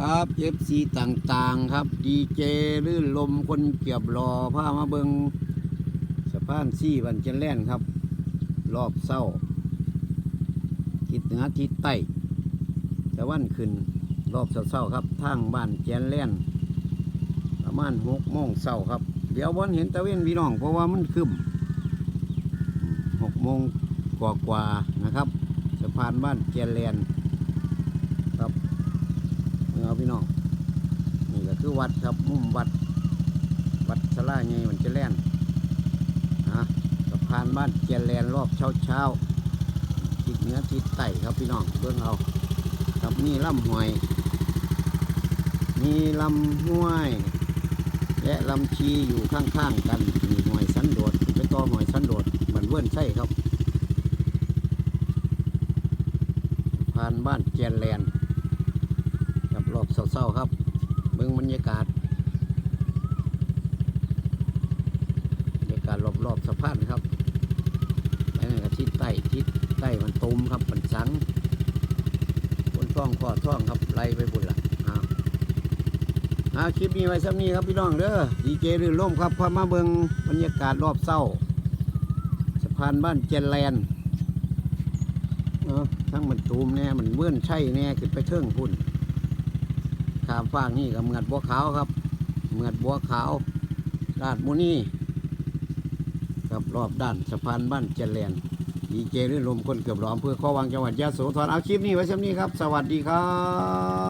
ครับเอฟซีต่างๆ ครับดีเจลื่นลมคนเกียบรอพามาเบิงสะพานซี่วันเจนแล่นครับ รอบเศร้าทิศเหนือทิศใต้ตะวันขึ้นรอบเศร้าครับทางบ้านแจนแล่นประมาณหกโมงเศร้าครับ เดี๋ยววันเห็นตะเวนพี่น้องเพราะว่ามันคึมหกโมงกว่าๆนะครับ สะพานบ้านแจนแลนครับเอาพี่น้องนี่ก็คือ วัดครับ มุมวัด วัดสลาไงมันจะแล่นนะสะพานบ้านแจนแลนรอบเช้าเช้าทิศเหนือทิศใต้ครับพี่น้องเบิ่งเอาครับมีลำห้วยมีลำห้วย และลำชีอยู่ข้างๆกันมีหอยสันโดษไปต่อหอยสันโดษมันเวิ้นใช่ครับผ่านบ้านแจนแลนกับรอบเศร้าๆครับ บิ่งบรรยากาศบรรยากาศรอบๆสะพานครับไปนั่นก็ทิศใต้ทิศใต้มันตุมครับมันสังคนท่องขอท่องครับไล่ไปบุญละเอาเอาคลิปนี้ไว้ซ้ำนี้ครับพี่น้องเด้อดีเจรื่นร่มครับพามาเบิงบรรยากาศรอบเศร้าสะพานบ้านเจนแลนเออทั้งมันตูมแน่มันเมื่อนใช่แน่ขึ้นไปเทิงพุ่น ขามฟางนี่กับเหมือดบัวขาวครับ เหมือดบัวขาวลาดมุนีกับรอบด้านสะพานบ้านเจริญดีเจรื่นลมคนเกือบร้อมเพื่อข้อวังจังหวัดยะโสธรเอาคลิปนี้ไว้ชั่นี้ครับ สวัสดีครับ